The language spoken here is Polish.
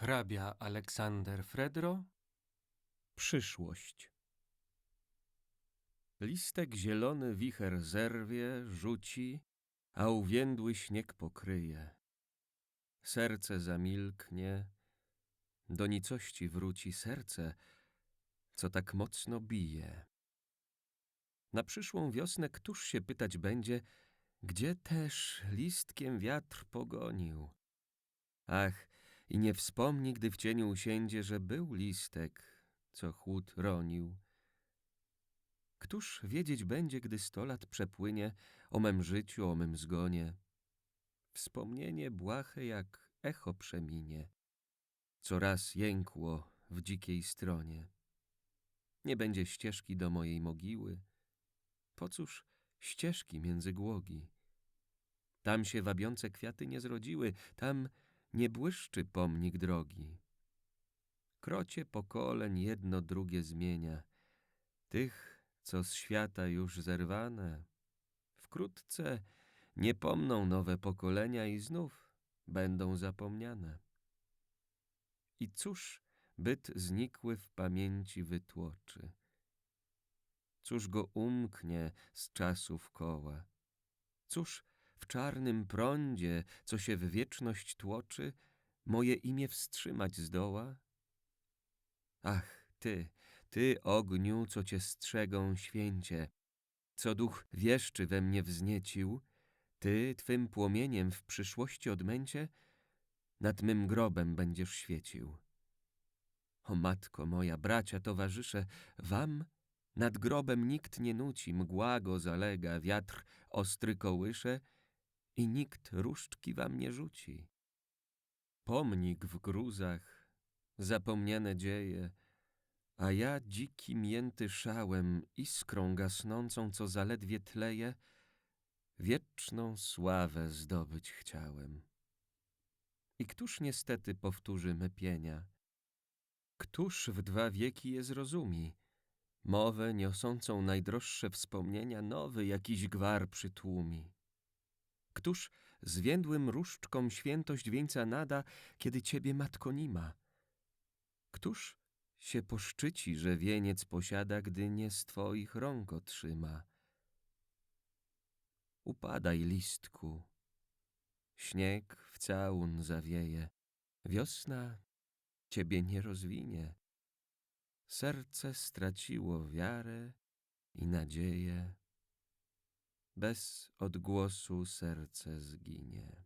Hrabia Aleksander Fredro Przyszłość. Listek zielony wicher zerwie, rzuci, a uwiędły śnieg pokryje. Serce zamilknie, do nicości wróci serce, co tak mocno bije. Na przyszłą wiosnę któż się pytać będzie, gdzie też listkiem wiatr pogonił? Ach, i nie wspomni, gdy w cieniu usiędzie, że był listek, co chłód ronił. Któż wiedzieć będzie, gdy sto lat przepłynie o mem życiu, o mym zgonie? Wspomnienie błahe jak echo przeminie, co raz jękło w dzikiej stronie. Nie będzie ścieżki do mojej mogiły, po cóż ścieżki między głogi? Tam się wabiące kwiaty nie zrodziły, tam nie błyszczy pomnik drogi. Krocie pokoleń jedno drugie zmienia, tych, co z świata już zerwane. Wkrótce nie pomną nowe pokolenia i znów będą zapomniane. I cóż byt znikły w pamięci wytłoczy? Cóż go umknie z czasów koła? Cóż czarnym prądzie, co się w wieczność tłoczy, moje imię wstrzymać zdoła? Ach, ty, ty ogniu, co cię strzegą święcie, co duch wieszczy we mnie wzniecił, ty twym płomieniem w przyszłości odmęcie nad mym grobem będziesz świecił. O matko moja, bracia, towarzysze, wam nad grobem nikt nie nuci, mgła go zalega, wiatr ostry kołysze i nikt różdżki wam nie rzuci. Pomnik w gruzach, zapomniane dzieje, a ja dziki mięty szałem, iskrą gasnącą, co zaledwie tleje, wieczną sławę zdobyć chciałem. I któż niestety powtórzy me pienia? Któż w dwa wieki je zrozumi? Mowę niosącą najdroższe wspomnienia nowy jakiś gwar przytłumi. Któż zwiędłym różdżkom świętość wieńca nada, kiedy ciebie matko nie ma? Któż się poszczyci, że wieniec posiada, gdy nie z twoich rąk otrzyma? Upadaj, listku, śnieg w całun zawieje, wiosna ciebie nie rozwinie. Serce straciło wiarę i nadzieję bez odgłosu serce zginie.